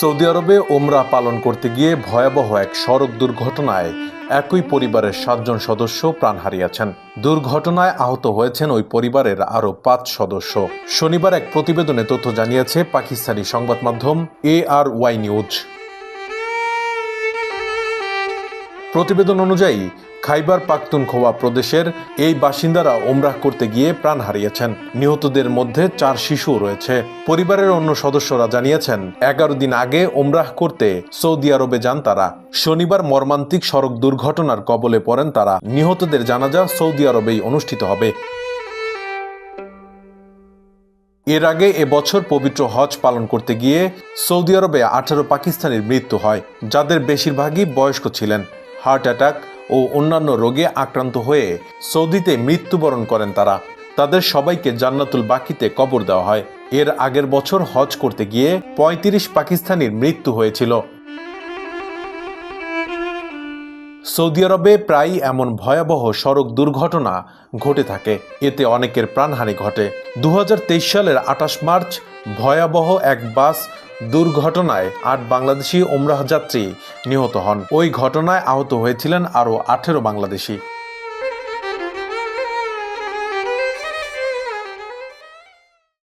Saudi আরবে ওমরা পালন করতে গিয়ে ভয়াবহ এক সড়ক দুর্ঘটনায় একই পরিবারের সাতজন সদস্য প্রাণ হারিয়েছেন। দুর্ঘটনায় আহত হয়েছেন ওই পরিবারের আরও পাঁচ সদস্য। শনিবার এক প্রতিবেদনে তথ্য জানিয়েছে পাকিস্তানি সংবাদ মাধ্যম এ আর ওয়াই নিউজ। প্রতিবেদন অনুযায়ী, খাইবার পাখতুনখোয়া প্রদেশের এই বাসিন্দারা ওমরাহ করতে গিয়ে প্রাণ হারিয়েছেন। নিহতদের মধ্যে চার শিশুও রয়েছে। পরিবারের অন্য সদস্যরা জানিয়েছেন, এগারো দিন আগে ওমরাহ করতে সৌদি আরবে যান তারা। শনিবার মর্মান্তিক সড়ক দুর্ঘটনার কবলে পড়েন তারা। নিহতদের জানাজা সৌদি আরবেই অনুষ্ঠিত হবে। এর আগে এবছর পবিত্র হজ পালন করতে গিয়ে সৌদি আরবে আঠারো পাকিস্তানির মৃত্যু হয়, যাদের বেশিরভাগই বয়স্ক ছিলেন। হার্ট অ্যাটাক ও অন্যান্য রোগে আক্রান্ত হয়ে সৌদিতে মৃত্যুবরণ করেন তারা। তাদের সবাইকে জান্নাতুল বাকিতে কবর দেওয়া হয়। এর আগের বছর হজ করতে গিয়ে পঁয়ত্রিশ পাকিস্তানির মৃত্যু হয়েছিল। সৌদি আরবে প্রায়ই এমন ভয়াবহ সড়ক দুর্ঘটনা ঘটে থাকে। এতে অনেকের প্রাণহানি ঘটে। দু হাজার তেইশ সালের আঠাশ মার্চ ভয়াবহ এক বাস দুর্ঘটনায় আট বাংলাদেশি ওমরাহ যাত্রী নিহত হন। ওই ঘটনায় আহত হয়েছিলেন আরও আঠেরো বাংলাদেশি।